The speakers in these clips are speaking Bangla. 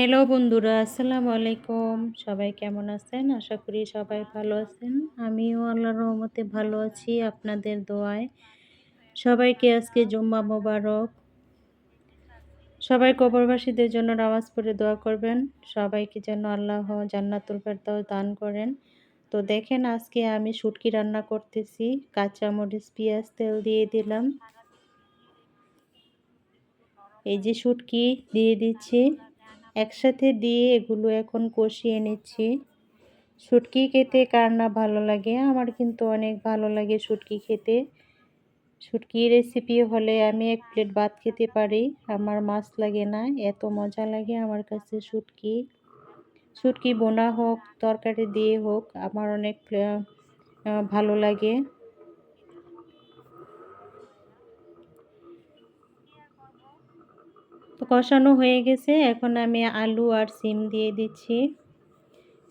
হ্যালো বন্ধুরা, আসসালামু আলাইকুম। সবাই কেমন আছেন? আশা করি সবাই ভালো আছেন। আমিও আল্লাহর রহমতে ভালো আছি আপনাদের দোয়ায়। সবাইকে আজকে জুম্মা মোবারক। সবাই কবরবাসীদের জন্য নামাজ পড়ে দোয়া করবেন। সবাইকে যেন আল্লাহ জান্নাতুল ফেরদাও দান করেন। তো দেখেন, আজকে আমি শুটকি রান্না করতেছি। কাঁচা মরিচ পেঁয়াজ, তেল দিয়ে দিলাম। এই যে শুটকি দিয়ে দিচ্ছি। একসাথে দিয়ে এগুলো এখন কষিয়ে নিচ্ছি। শুটকি খেতে কার না ভালো লাগে? আমার কিন্তু অনেক ভালো লাগে শুটকি খেতে। শুটকি রেসিপি হলে আমি এক প্লেট ভাত খেতে পারি। আমার মাছ লাগে না, এত মজা লাগে আমার কাছে শুটকি। শুটকি বোনা হোক, তরকারি দিয়ে হোক, আমার অনেক ভালো লাগে। কষানো হয়ে গেছে। এখন আমি আলু আর সিম দিয়ে দিচ্ছি।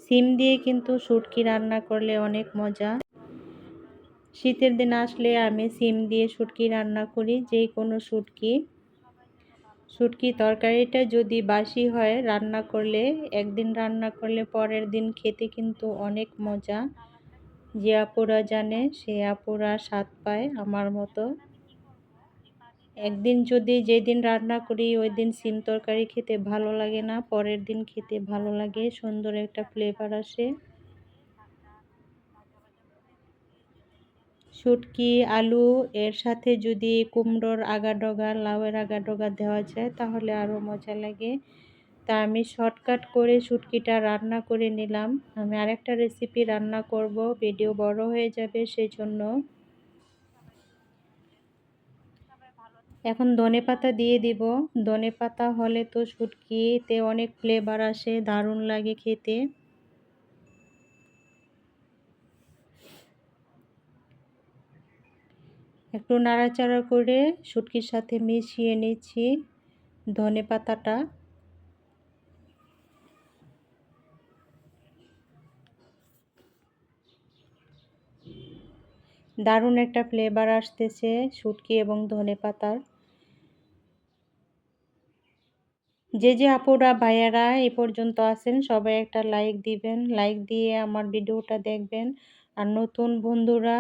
সিম দিয়ে কিন্তু শুটকি রান্না করলে অনেক মজা। শীতের দিন আসলে আমি সিম দিয়ে শুটকি রান্না করি, যে কোনো শুটকি। শুটকি তরকারিটা যদি বাসি হয়, রান্না করলে, একদিন রান্না করলে পরের দিন খেতে কিন্তু অনেক মজা। যে আপুরা জানে, সে আপুরা স্বাদ পায় আমার মতো। একদিন যদি যেদিন রান্না করি ওই দিন সিম তরকারি খেতে ভালো লাগে না, পরের দিন খেতে ভালো লাগে, সুন্দর একটা ফ্লেভার আসে। শুটকি, আলু, এর সাথে যদি কুমড়োর আগা ডগা লাউয়ের আগা ডগা দেওয়া যায়, তাহলে আরও মজা লাগে। তা আমি শর্টকাট করে শুটকিটা রান্না করে নিলাম। আমি আরেকটা রেসিপি রান্না করব ভিডিও বড় হয়ে যাবে সেই জন্য এখন ধনে পাতা দিয়ে দিব। ধনে পাতা হলে তো শুটকিতে অনেক ফ্লেভার আসে, দারুণ লাগে খেতে। একটু নাড়াচাড়া করে শুটকির সাথে মিশিয়ে নিচ্ছি ধনে পাতাটা। দারুণ একটা ফ্লেভার আসতেছে, শুটকি এবং ধনে পাতার। যে যে আপুরা, ভাইয়ারা এ পর্যন্ত আছেন, সবাই একটা লাইক দিবেন। লাইক দিয়ে আমার ভিডিওটা দেখবেন। আর নতুন বন্ধুরা,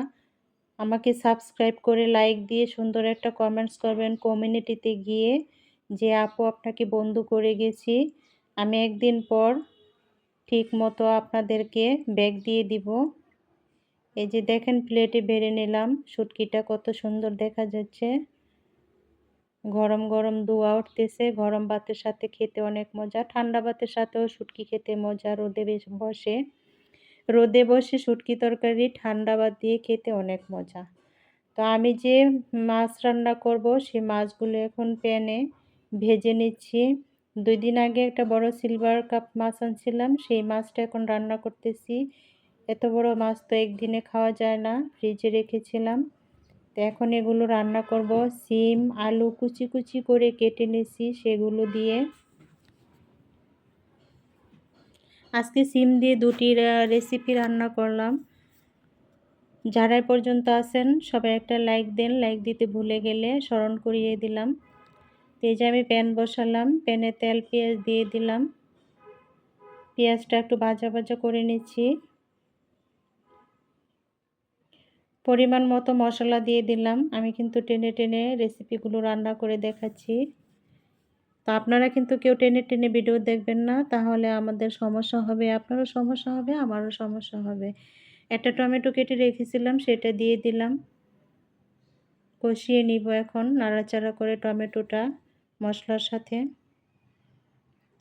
আমাকে সাবস্ক্রাইব করে লাইক দিয়ে সুন্দর একটা কমেন্টস করবেন কমিউনিটিতে গিয়ে, যে আপু আপনাকে বন্ধু করে গেছি। আমি একদিন পর ঠিক মতো আপনাদেরকে ব্যাগ দিয়ে দিব। এই যে দেখেন প্লেটে বেড়ে নিলাম। শুটকিটা কত সুন্দর দেখা যাচ্ছে। গরম গরম দোয়া উঠতেছে। গরম ভাতের সাথে খেতে অনেক মজা। ঠান্ডা ভাতের সাথেও শুটকি খেতে মজা। রোদে বসে। রোদে বসে শুটকি তরকারি, ঠান্ডা ভাত দিয়ে খেতে অনেক মজা। তো আমি যে মাছ রান্না করব, সেই মাছগুলো এখন প্যানে ভেজে নিচ্ছি। দুই দিন আগে একটা বড় সিলভার কাপ মাছ আনছিলাম। সেই মাছটা এখন রান্না করতেছি। এত বড় মাছ তো একদিনে খাওয়া যায় না, ফ্রিজে রেখেছিলাম। তো এখন এগুলো রান্না করব। সিম, আলু কুচি কুচি করে কেটে নিয়েছি সেগুলো দিয়ে। আজকে সিম দিয়ে দুটি রেসিপি রান্না করলাম। যারাই পর্যন্ত আছেন, সবাই একটা লাইক দেন। লাইক দিতে ভুলে গেলে স্মরণ করিয়ে দিলাম। যে আমি প্যান বসালাম, প্যানে তেল, পেঁয়াজ দিয়ে দিলাম। পেঁয়াজটা একটু ভাজা ভাজা করে নিচ্ছি। পরিমাণ মতো মশলা দিয়ে দিলাম। আমি কিন্তু টেনে টেনে রেসিপিগুলো রান্না করে দেখাচ্ছি। তো আপনারা কিন্তু কেউ টেনে টেনে ভিডিও দেখবেন না, তাহলে আমাদের সমস্যা হবে, আপনারও সমস্যা হবে, আমারও সমস্যা হবে। একটা টমেটো কেটে রেখেছিলাম, সেটা দিয়ে দিলাম। কষিয়ে নিব এখন, নাড়াচাড়া করে টমেটোটা মশলার সাথে।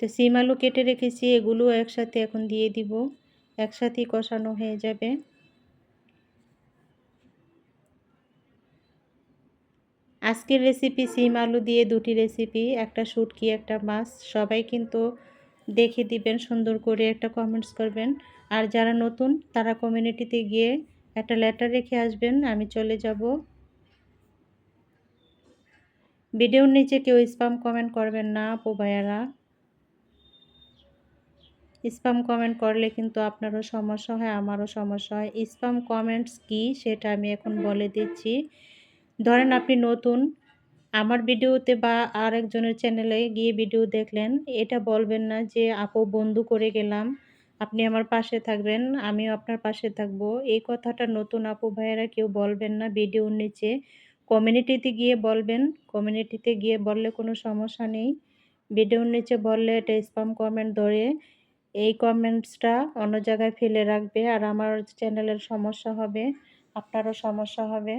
তো সিম আলু কেটে রেখেছি, এগুলো একসাথে এখন দিয়ে দিব, একসাথেই কষানো হয়ে যাবে। আজকের রেসিপি সিম আলু দিয়ে দুটি রেসিপি একটা শুটকি, একটা মাছ, সবাই কিন্তু দেখে দিবেন, সুন্দর করে একটা কমেন্টস করবেন। আর যারা নতুন, তারা কমিউনিটিতে গিয়ে একটা লেটার রেখে আসবেন, আমি চলে যাব। ভিডিওর নিচে কেউ স্পাম কমেন্ট করবেন না, আপু ভাইয়ারা। স্পাম কমেন্ট করলে কিন্তু আপনারও সমস্যা হয়, আমারও সমস্যা হয়। স্পাম কমেন্টস কি, সেটা আমি এখন বলে দিচ্ছি। ধরেন আপনি নতুন, আমার ভিডিওতে বা আরেকজনের চ্যানেলে গিয়ে ভিডিও দেখলেন, এটা বলবেন না যে, আপু, বন্ধু করে গেলাম, আপনি আমার পাশে থাকবেন, আমিও আপনার পাশে থাকব। এই কথাটা নতুন আপু ভাইয়েরা কেউ বলবেন না ভিডিওর নিচে। কমিউনিটিতে গিয়ে বলবেন কমিউনিটিতে গিয়ে বললে কোনো সমস্যা নেই। ভিডিওর নিচে বললে এটা স্পাম কমেন্ট ধরে, এই কমেন্টসটা অন্য জায়গায় ফেলে রাখবে আর আমার চ্যানেলের সমস্যা হবে, আপনারও সমস্যা হবে।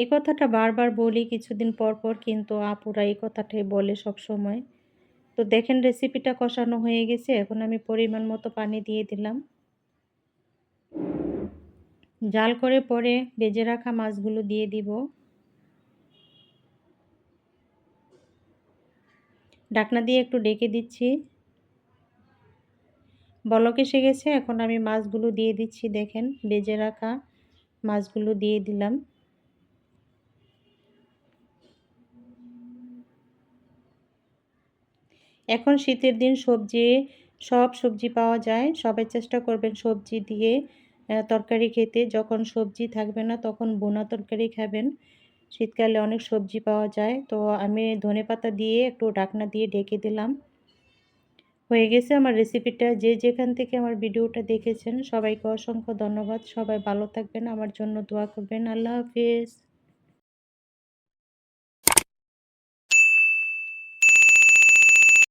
এই কথাটা বারবার বলি কিছুদিন পর পর কিন্তু আপুরা এই কথাটাই বলে সব সময়। তো দেখেন রেসিপিটা কষানো হয়ে গেছে, এখন আমি পরিমাণ মতো পানি দিয়ে দিলাম। জাল করে পরে বেজে রাখা মাছগুলো দিয়ে দিব। ডাকনা দিয়ে একটু ডেকে দিচ্ছি। বলক এসে গেছে, এখন আমি মাছগুলো দিয়ে দিচ্ছি, দেখেন বেজে রাখা মাছগুলো দিয়ে দিলাম। এখন শীতের দিন সবজি, সব সবজি পাওয়া যায়। সবাই চেষ্টা করবেন সবজি দিয়ে তরকারি খেতে। যখন সবজি থাকবে না তখন বোনা তরকারি খাবেন। শীতকালে অনেক সবজি পাওয়া যায়। তো আমি ধনে পাতা দিয়ে একটু ডাকনা দিয়ে ঢেকে দিলাম। হয়ে গেছে আমার রেসিপিটা যে যেখান থেকে আমার ভিডিওটা দেখেছেন, সবাইকে অসংখ্য ধন্যবাদ। সবাই ভালো থাকবেন। আমার জন্য দোয়া করবেন। আল্লাহ হাফিজ।